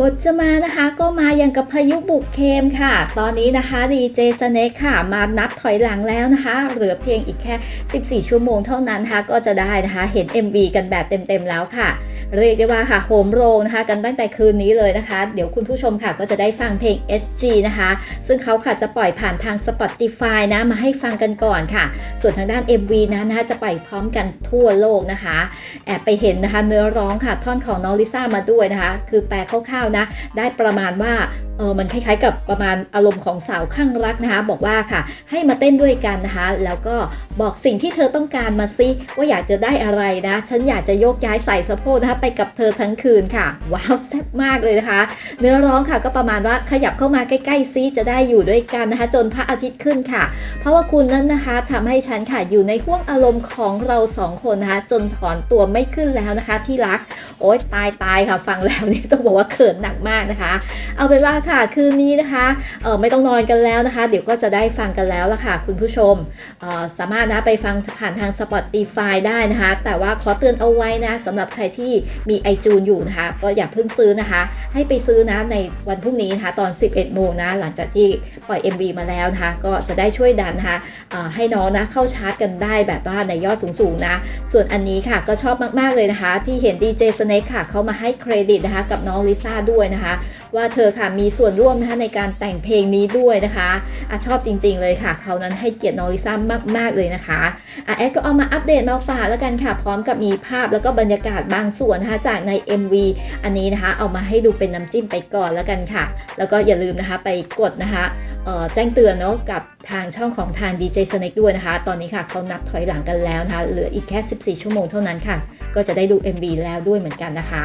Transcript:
บทจะมานะคะก็มาอย่างกับพายุบุกเคมค่ะ ตอนนี้นะคะดีเจสเน็กค่ะ มานับถอยหลังแล้วนะคะ เหลือเพียงอีกแค่ 14 ชั่วโมงเท่านั้นนะคะก็จะได้นะคะเห็น MV กันแบบเต็มๆแล้วค่ะ เรียกได้ว่าค่ะโหมโรงนะคะ กันตั้งแต่คืนนี้เลยนะคะ เดี๋ยวคุณผู้ชมค่ะก็จะได้ฟังเพลง SG นะคะ ซึ่งเขาค่ะจะปล่อยผ่านทาง Spotify นะมาให้ฟังกันก่อนค่ะ ส่วนทางด้าน MV นั้นนะคะจะปล่อยพร้อมกันทั่วโลกนะคะแอบไปเห็นนะคะเนื้อร้องค่ะท่อนของน้องลิซ่ามาด้วยนะคะ คือแปลคร่าวๆนะ ได้ประมาณว่าเออมันคล้ายๆกับประมาณอารมณ์ของสาวข้างรักนะคะ บอกว่าค่ะ ให้มาเต้นด้วยกันนะคะ แล้วก็บอกสิ่งที่เธอต้องการมาซิว่าอยากจะได้อะไรนะ ฉันอยากจะโยกย้ายใส่สะโพกนะคะ ไปกับเธอทั้งคืนค่ะ ว้าวแซ่บมากเลยนะคะ เนื้อร้องค่ะก็ประมาณว่าขยับเข้ามาใกล้ๆซิจะได้อยู่ด้วยกันนะคะ จนพระอาทิตย์ขึ้นค่ะ เพราะว่าคุณนั้นนะคะทำให้ฉันค่ะอยู่ในห่วงอารมณ์ของเราสองคนนะคะ จนถอนตัวไม่ขึ้นแล้วนะคะ ที่รัก โอ๊ยตายตายค่ะ ฟังแล้วเนี่ยต้องบอกว่าเขินหนักมากนะคะ เอาเป็นว่าค่ะ คืนนี้นะคะเออไม่ต้องนอนกันแล้วนะคะ เดี๋ยวก็จะได้ฟังกันแล้วละค่ะ คุณผู้ชมเออสามารถนะไปฟังผ่านทาง Spotify ได้นะคะ แต่ว่าขอเตือนเอาไว้นะสำหรับใครที่มีไอจูนอยู่นะคะ ก็อย่าเพิ่งซื้อนะคะ ให้ไปซื้อนะในวันพรุ่งนี้นะคะตอน 11 โมงนะ หลังจากที่ปล่อย MV มาแล้วนะคะ ก็จะได้ช่วยดันนะคะให้น้องนะเข้าชาร์จกันได้แบบว่าในยอดสูงๆนะ ส่วนอันนี้ค่ะก็ชอบมากๆเลยนะคะ ที่เห็นดีเจสเน็กค่ะเขามาให้เครดิตนะคะ กับน้องลิซ่าด้วยนะคะ ว่าเธอค่ะมีส่วนร่วมนะคะในการแต่งเพลงนี้ด้วยนะคะอะชอบจริง ๆ เลยค่ะเขานั้นให้เกียรติน้องลิซ่ามาก ๆ เลยนะคะอะแอดก็เอามาอัปเดตมาฝากแล้วกันค่ะ พร้อมกับมีภาพแล้วก็บรรยากาศบางส่วนนะคะจากใน MV อันนี้นะคะ เอามาให้ดูเป็นน้ำจิ้มไปก่อนแล้วกันค่ะ แล้วก็อย่าลืมนะคะไปกดนะคะเอ่อแจ้งเตือนเนาะกับทางช่องของทาง DJ Snake ด้วยนะคะ ตอนนี้ค่ะเขานับถอยหลังกันแล้วนะคะ เหลืออีกแค่ 14 ชั่วโมงเท่านั้นค่ะ ก็จะได้ดู MV แล้วด้วยเหมือนกันนะคะ